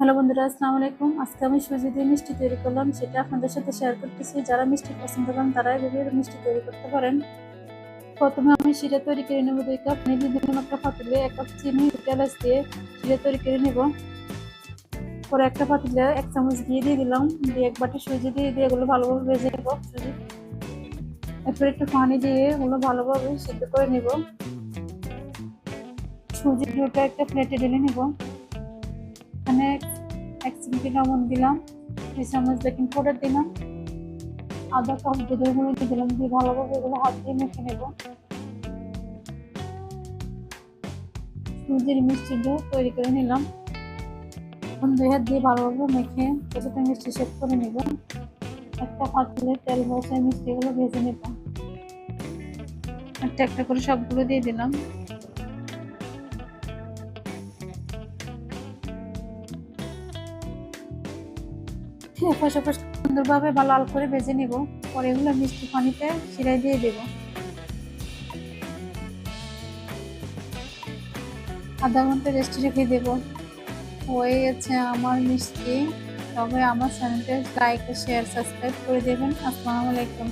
Hello বন্ধুরা, আসসালামু আলাইকুম। আজকে আমি সুজি দিয়ে মিষ্টি তৈরি করলাম, সেটা আপনাদের সাথে শেয়ার করতেছি। যারা মিষ্টি পছন্দ করেন, তারা এভাবে মিষ্টি তৈরি করতে পারেন। প্রথমে আমি শিরা তৈরি করে নেব দুই কাপ। নিয়ে দিয়ে একটা পাতিলে এক কাপ চিনি এলাচ দিয়ে শিরা তৈরি করে নেব। পরে একটা পাতিলে এক চামচ ঘি দিয়ে দিলাম। দিয়ে এক বাটি সুজি দিয়ে দিয়ে এগুলো ভালোভাবে ভেজে নেব সুজি। এরপর একটু পানি দিয়ে এগুলো ভালোভাবে সিদ্ধ করে নেব। সুজি দুটো একটা প্লেটে ঢেলে নেব। এখানে এক চিমটি লবণ দিলাম দুই চামচ বেকিং পাউডার দিলাম আধা কাপ দুধের গুঁড়ো দিয়ে দিলাম, দিয়ে ভালোভাবে এগুলো হাত দিয়ে মেখে নেব। সুজির মিষ্টি মিষ্টিটা তৈরি করে নিলাম। এখন দুই হাত দিয়ে ভালোভাবে মেখে কিছুটা মিষ্টি শেপ করে নেব। একটা পাতিলে তেল বসায় মিষ্টিগুলো ভেজে নেব। একটা একটা করে সবগুলো দিয়ে দিলাম। এপাশ ওপাশ সুন্দরভাবে বা লাল করে ভেজে নিব। পরে এগুলো মিষ্টি পানিতে সিরাই দিয়ে দেব। আধা ঘণ্টা রেস্টে রেখে দেব। হয়ে গেছে আমার মিষ্টি। তবে আমার চ্যানেলটা লাইক শেয়ার সাবস্ক্রাইব করে দেবেন। আসসালামু আলাইকুম।